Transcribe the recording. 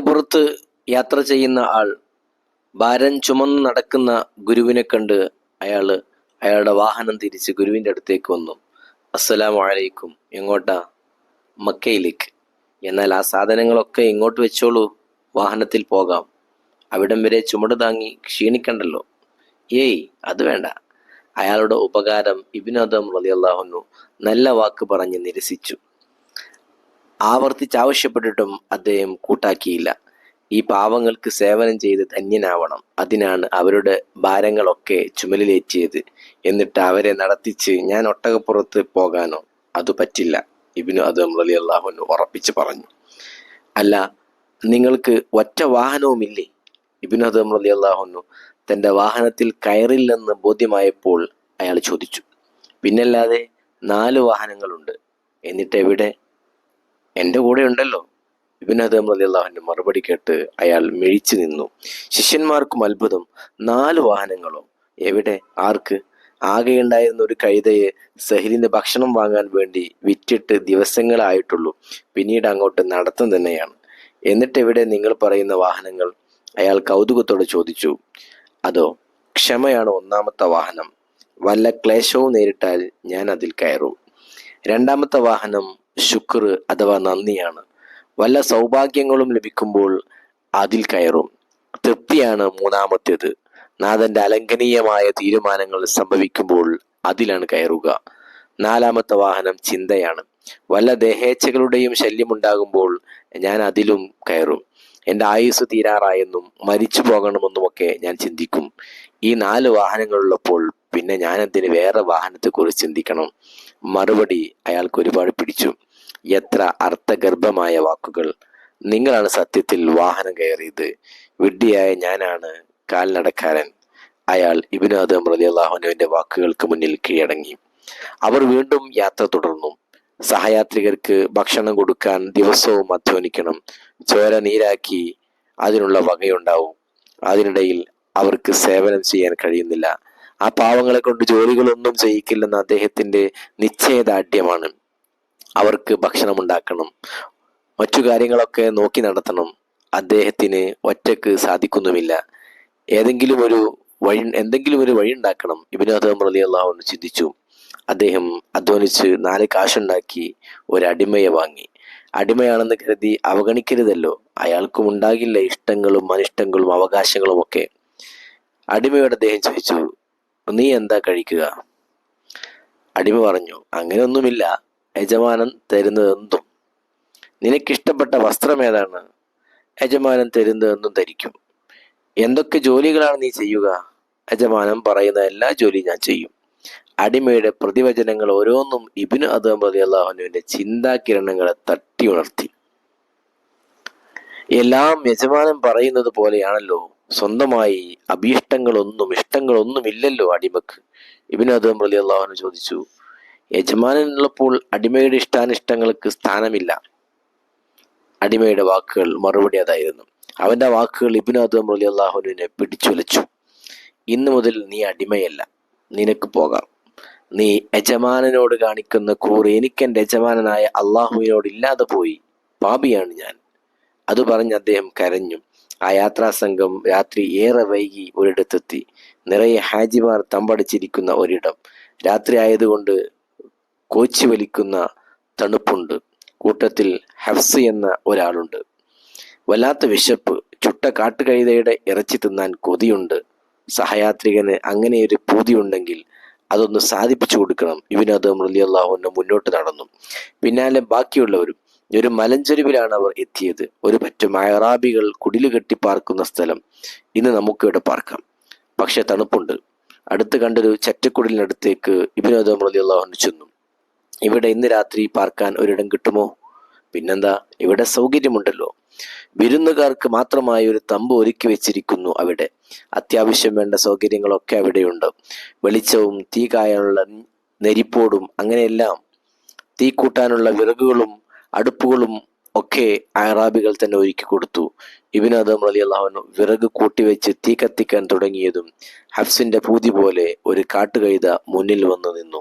ഒട്ടകപ്പുറത്ത് യാത്ര ചെയ്യുന്ന ആൾ ഭാരം ചുമന്ന് നടക്കുന്ന ഗുരുവിനെ കണ്ട് അയാൾ അയാളുടെ വാഹനം തിരിച്ച് ഗുരുവിന്റെ അടുത്തേക്ക് വന്നു. അസ്സലാമു അലൈക്കും. എങ്ങോട്ടാ? മക്കയിലേക്ക്. എന്നാൽ ആ സാധനങ്ങളൊക്കെ ഇങ്ങോട്ട് വെച്ചോളൂ. വാഹനത്തിൽ പോകാം. അവിടം വരെ ചുമട് താങ്ങി ക്ഷീണിക്കണ്ടല്ലോ. ഏയ് അത് വേണ്ട. അയാളുടെ ഉപകാരം ഇബിനദം റളിയല്ലാഹുന്നു നല്ല വാക്ക് പറഞ്ഞ് നിരസിച്ചു. ആവർത്തിച്ചാവശ്യപ്പെട്ടിട്ടും അദ്ദേഹം കൂട്ടാക്കിയില്ല. ഈ പാവങ്ങൾക്ക് സേവനം ചെയ്ത് ധന്യനാവണം. അതിനാണ് അവരുടെ ഭാരങ്ങളൊക്കെ ചുമലിലേറ്റിയത്. എന്നിട്ട് അവരെ നടത്തിച്ച് ഞാൻ ഒട്ടകപ്പുറത്ത് പോകാനോ അത് പറ്റില്ല ഇബിനു അതം അലി അള്ളാഹുനു ഉറപ്പിച്ച് പറഞ്ഞു. അല്ല നിങ്ങൾക്ക് ഒറ്റ വാഹനവുമില്ലേ? ഇബിനു അതം അലി അള്ളാഹുനു തന്റെ വാഹനത്തിൽ കയറില്ലെന്ന് ബോധ്യമായപ്പോൾ അയാൾ ചോദിച്ചു. പിന്നല്ലാതെ നാല് വാഹനങ്ങളുണ്ട്. എന്നിട്ട് എവിടെ? എന്റെ കൂടെ ഉണ്ടല്ലോ. ഇബിനദം റളിയല്ലാഹുവിന്റെ മറുപടി കേട്ട് അയാൾ മിഴിച്ചു നിന്നു. ശിഷ്യന്മാർക്കും അത്ഭുതം. നാല് വാഹനങ്ങളോ. എവിടെ? ആർക്ക്? ആകെയുണ്ടായിരുന്ന ഒരു കഴുതയെ സഹിലിന്റെ ഭക്ഷണം വാങ്ങാൻ വേണ്ടി വിറ്റിട്ട് ദിവസങ്ങളായിട്ടുള്ളൂ. പിന്നീട് അങ്ങോട്ട് നടത്തം തന്നെയാണ്. എന്നിട്ട് എവിടെ നിങ്ങൾ പറയുന്ന വാഹനങ്ങൾ? അയാൾ കൗതുകത്തോടെ ചോദിച്ചു. അതോ ക്ഷമയാണ് ഒന്നാമത്തെ വാഹനം? വല്ല ക്ലേശവും നേരിട്ടാൽ ഞാൻ അതിൽ കയറും. രണ്ടാമത്തെ വാഹനം ശുക്ർ അഥവാ നന്ദിയാണ്. വല്ല സൗഭാഗ്യങ്ങളും ലഭിക്കുമ്പോൾ അതിൽ കയറും. തൃപ്തിയാണ് മൂന്നാമത്തേത്. നാഥന്റെ അലംഘനീയമായ തീരുമാനങ്ങൾ സംഭവിക്കുമ്പോൾ അതിലാണ് കയറുക. നാലാമത്തെ വാഹനം ചിന്തയാണ്. വല്ല ദേഹേച്ഛകളുടെയും ശല്യമുണ്ടാകുമ്പോൾ ഞാൻ അതിലും കയറും. എന്റെ ആയുസ് തീരാറായെന്നും മരിച്ചു പോകണമെന്നുമൊക്കെ ഞാൻ ചിന്തിക്കും. ഈ നാല് വാഹനങ്ങളുള്ളപ്പോൾ പിന്നെ ഞാൻ എന്തിന് വേറെ വാഹനത്തെ കുറിച്ച് ചിന്തിക്കണം? മറുപടി അയാൾക്ക് ഒരുപാട് പിടിച്ചു. എത്ര അർത്ഥഗർഭമായ വാക്കുകൾ. നിങ്ങളാണ് സത്യത്തിൽ വാഹനം കയറിയത്. വിഡ്ഢിയായ ഞാനാണ് കാൽനടക്കാരൻ. അയാൾ ഇബിനു അദം റലിയാഹുനുവിന്റെ വാക്കുകൾക്ക് മുന്നിൽ കീഴടങ്ങി. അവർ വീണ്ടും യാത്ര തുടർന്നു. സഹയാത്രികർക്ക് ഭക്ഷണം കൊടുക്കാൻ ദിവസവും അധ്വാനിക്കണം. ചോര നീരാക്കി അതിനുള്ള വകയുണ്ടാവും. അതിനിടയിൽ അവർക്ക് സേവനം ചെയ്യാൻ കഴിയുന്നില്ല. ആ പാവങ്ങളെ കൊണ്ട് ജോലികളൊന്നും ചെയ്യിക്കില്ലെന്ന അദ്ദേഹത്തിന്റെ നിശ്ചയദാർഢ്യമാണ്. അവർക്ക് ഭക്ഷണം ഉണ്ടാക്കണം. മറ്റു കാര്യങ്ങളൊക്കെ നോക്കി നടത്തണം. അദ്ദേഹത്തിന് ഒറ്റയ്ക്ക് സാധിക്കുന്നുമില്ല. ഏതെങ്കിലും ഒരു വഴി എന്തെങ്കിലും ഒരു വഴി ഉണ്ടാക്കണം. ഇബിനു അദ്ദേഹം റലി അള്ളാഹുന്ന് ചിന്തിച്ചു. അദ്ദേഹം അധ്വാനിച്ച് നാല് കാശുണ്ടാക്കി ഒരു അടിമയെ വാങ്ങി. അടിമയാണെന്ന് കരുതി അവഗണിക്കരുതല്ലോ. അയാൾക്കും ഉണ്ടാകില്ല ഇഷ്ടങ്ങളും അനിഷ്ടങ്ങളും അവകാശങ്ങളും ഒക്കെ. അടിമയോട് അദ്ദേഹം ചോദിച്ചു നീ എന്താ കഴിക്കുക? അടിമ പറഞ്ഞു അങ്ങനെയൊന്നുമില്ല. യജമാനൻ തരുന്നതെന്തും നിനക്കിഷ്ടപ്പെട്ട വസ്ത്രം ഏതാണ്? യജമാനൻ തരുന്നതെന്നും ധരിക്കും എന്തൊക്കെ ജോലികളാണ് നീ ചെയ്യുക? യജമാനൻ പറയുന്ന എല്ലാ ജോലിയും ഞാൻ ചെയ്യും. അടിമയുടെ പ്രതിവചനങ്ങൾ ഓരോന്നും ഇബിന് അദ്ദേഹം റതി അള്ളാഹുനുവിന്റെ ചിന്താകിരണങ്ങളെ തട്ടി ഉണർത്തി. എല്ലാം യജമാനൻ പറയുന്നത് പോലെയാണല്ലോ. സ്വന്തമായി അഭീഷ്ടങ്ങളൊന്നും ഇഷ്ടങ്ങളൊന്നും ഇല്ലല്ലോ അടിമക്ക്. ഇബിനദം അദം റലി ചോദിച്ചു യജമാനുള്ളപ്പോൾ അടിമയുടെ ഇഷ്ടാനിഷ്ടങ്ങൾക്ക് സ്ഥാനമില്ല. അടിമയുടെ വാക്കുകൾ മറുപടി അതായിരുന്നു. അവന്റെ വാക്കുകൾ ഇബിനദം അദം റലി അള്ളാഹുനുവിനെ പിടിച്ചുലച്ചു. ഇന്നു മുതൽ നീ അടിമയല്ല. നിനക്ക് പോകാം. നീ യജമാനനോട് കാണിക്കുന്ന കൂറ് എനിക്ക് എന്റെ യജമാനനായ അള്ളാഹുവിനോട് ഇല്ലാതെ പോയി. പാപിയാണ് ഞാൻ. അത് പറഞ്ഞ് അദ്ദേഹം കരഞ്ഞു. ആ യാത്രാ സംഘം രാത്രി ഏറെ വൈകി ഒരിടത്തെത്തി. നിറയെ ഹാജിമാർ തമ്പടിച്ചിരിക്കുന്ന ഒരിടം. രാത്രി ആയതുകൊണ്ട് കോച്ചി വലിക്കുന്ന തണുപ്പുണ്ട്. കൂട്ടത്തിൽ ഹഫ്സ് എന്ന ഒരാളുണ്ട്. വല്ലാത്ത വിശപ്പ്. ചുട്ട കാട്ടുകഴുതയുടെ ഇറച്ചി തിന്നാൻ കൊതിയുണ്ട്. സഹയാത്രികന് അങ്ങനെ ഒരു പൂതിയുണ്ടെങ്കിൽ അതൊന്ന് സാധിപ്പിച്ചു കൊടുക്കണം. ഇവനത് മൃലിയല്ലാഹുവിന് മുന്നോട്ട് നടന്നു. പിന്നാലെ ബാക്കിയുള്ളവരും ഒരു മലഞ്ചെരുവിലാണ് അവർ എത്തിയത്. ഒരു പറ്റം അയറാബികൾ കുടിൽ കെട്ടി പാർക്കുന്ന സ്ഥലം. ഇന്ന് നമുക്കിവിടെ പാർക്കാം. പക്ഷെ തണുപ്പുണ്ട്. അടുത്ത് കണ്ടൊരു ചറ്റക്കുടിലിനടുത്തേക്ക് ഇബിനോദം മൃലിയല്ലാഹുന് ചെന്നു. ഇവിടെ ഇന്ന് രാത്രി പാർക്കാൻ ഒരിടം കിട്ടുമോ? പിന്നെന്താ? ഇവിടെ സൗകര്യമുണ്ടല്ലോ. വിരുന്നുകാർക്ക് മാത്രമായി ഒരു തമ്പ് ഒരുക്കി വെച്ചിരിക്കുന്നു അവിടെ. അത്യാവശ്യം വേണ്ട സൗകര്യങ്ങളൊക്കെ അവിടെയുണ്ട്. വെളിച്ചവും തീ കായാനുള്ള നെരിപ്പോടും അങ്ങനെയെല്ലാം തീ കൂട്ടാനുള്ള വിറകുകളും അടുപ്പുകളും ഒക്കെ അറാബികൾ തന്നെ ഒരുക്കി കൊടുത്തു. ഇബിൻ ആദം അലി അള്ളാഹുനു വിറക് കൂട്ടിവെച്ച് തീ കത്തിക്കാൻ തുടങ്ങിയതും ഹഫ്സിന്റെ പൂതി പോലെ ഒരു കാട്ടുകഴുത മുന്നിൽ വന്നു നിന്നു.